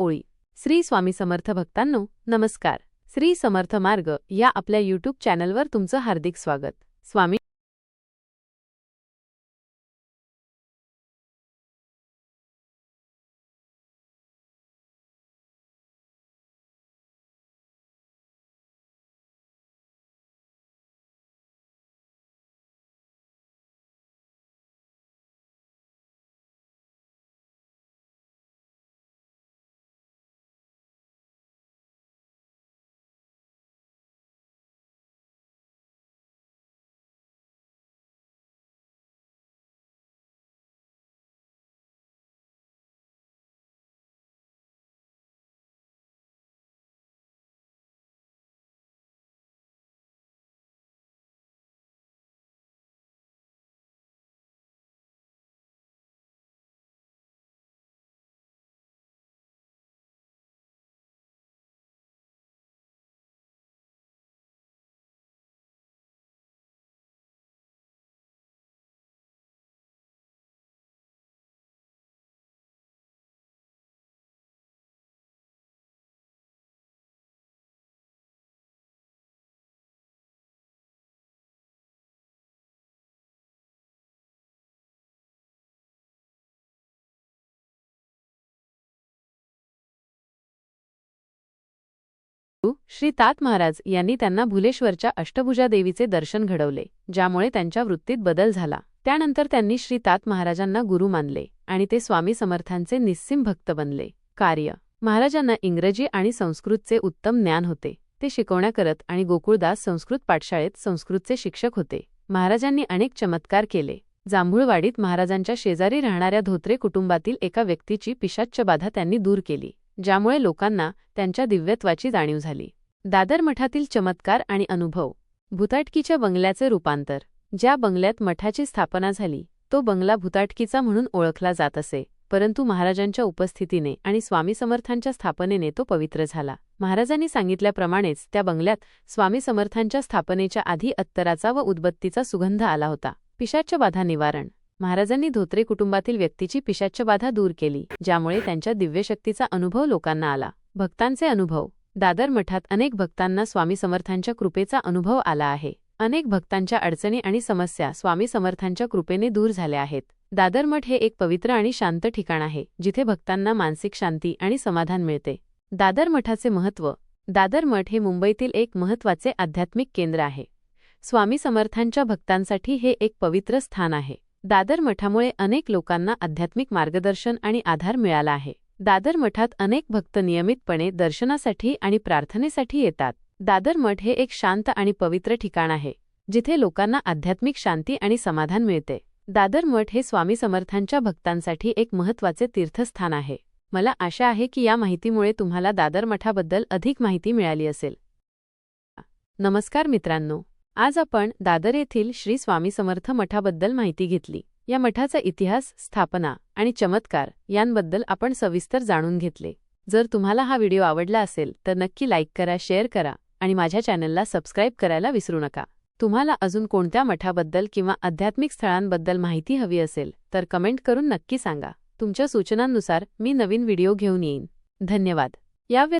ओळी. श्री स्वामी समर्थ भक्तांनो नमस्कार. श्री समर्थ मार्ग या आपल्या यूट्यूब चॅनलवर तुमचं हार्दिक स्वागत. स्वामी श्री तात महाराज यांनी त्यांना भुलेश्वरच्या अष्टभुजा देवीचे दर्शन घडवले ज्यामुळे त्यांच्या वृत्तीत बदल झाला. त्यानंतर त्यांनी श्री तात महाराजांना गुरु मानले आणि ते स्वामी समर्थांचे निस्सिम भक्त बनले. कार्य. महाराजांना इंग्रजी आणि संस्कृतचे उत्तम ज्ञान होते. ते शिकवण्या करत आणि गोकुळदास संस्कृत पाठशाळेत संस्कृतचे शिक्षक होते. महाराजांनी अनेक चमत्कार केले. जांभूळवाडीत महाराजांच्या शेजारी राहणाऱ्या धोत्रे कुटुंबातील एका व्यक्तीची पिशाच्च बाधा त्यांनी दूर केली. ज्यामुळे लोकांना त्यांच्या दिव्यत्वाची जाणीव झाली. दादर मठातील चमत्कार आणि अनुभव. भुताटकीच्या बंगल्याचे रूपांतर. ज्या बंगल्यात मठाची स्थापना झाली तो बंगला भुताटकीचा म्हणून ओळखला जात असे परंतु महाराजांच्या उपस्थितीने आणि स्वामी समर्थांच्या स्थापनेने तो पवित्र झाला. महाराजांनी सांगितल्याप्रमाणेच त्या बंगल्यात स्वामी समर्थांच्या स्थापनेच्या आधी अत्तराचा व उदबत्तीचा सुगंध आला होता. पिशाच्या बाधा निवारण महाराजांनी धोत्रे कुटुंबातील व्यक्तीची पिशाच्च बाधा दूर केली ज्यामुळे त्यांच्या दिव्यशक्तीचा अनुभव लोकांना आला. भक्तांचे अनुभव. दादर मठात अनेक भक्तांना स्वामी समर्थांच्या कृपेचा अनुभव आला आहे. अनेक भक्तांच्या अडचणी आणि समस्या स्वामी समर्थांच्या कृपेने दूर झाल्या आहेत. दादर मठ हे एक पवित्र आणि शांत ठिकाण आहे जिथे भक्तांना मानसिक शांती आणि समाधान मिळते. दादर मठाचे महत्त्व. दादर मठ हे मुंबईतील एक महत्त्वाचे आध्यात्मिक केंद्र आहे. स्वामी समर्थांच्या भक्तांसाठी हे एक पवित्र स्थान आहे. दादर मठामुळे अनेक लोकांना आध्यात्मिक मार्गदर्शन आणि आधार मिळाला आहे. दादर मठात अनेक भक्त नियमितपणे दर्शनासाठी आणि प्रार्थनेसाठी येतात. दादर मठ हे एक शांत आणि पवित्र ठिकाण आहे जिथे लोकांना आध्यात्मिक शांती आणि समाधान मिळते. दादर मठ हे स्वामी समर्थांच्या भक्तांसाठी एक महत्त्वाचे तीर्थस्थान आहे. मला आशा आहे की या माहितीमुळे तुम्हाला दादर मठाबद्दल अधिक माहिती मिळाली असेल. नमस्कार मित्रांनो. आज आपण दादर येथील श्री स्वामी समर्थ मठाबद्दल माहिती घेतली. या मठाचा इतिहास स्थापना आणि चमत्कार यांबद्दल आपण सविस्तर जाणून घेतले. जर तुम्हाला हा व्हिडिओ आवडला असेल तर नक्की लाईक करा शेअर करा आणि माझ्या चॅनलला सबस्क्राईब करायला विसरू नका. तुम्हाला अजून कोणत्या मठाबद्दल किंवा आध्यात्मिक स्थळांबद्दल माहिती हवी असेल तर कमेंट करून नक्की सांगा. तुमच्या सूचनांनुसार मी नवीन व्हिडिओ घेऊन येईन. धन्यवाद. या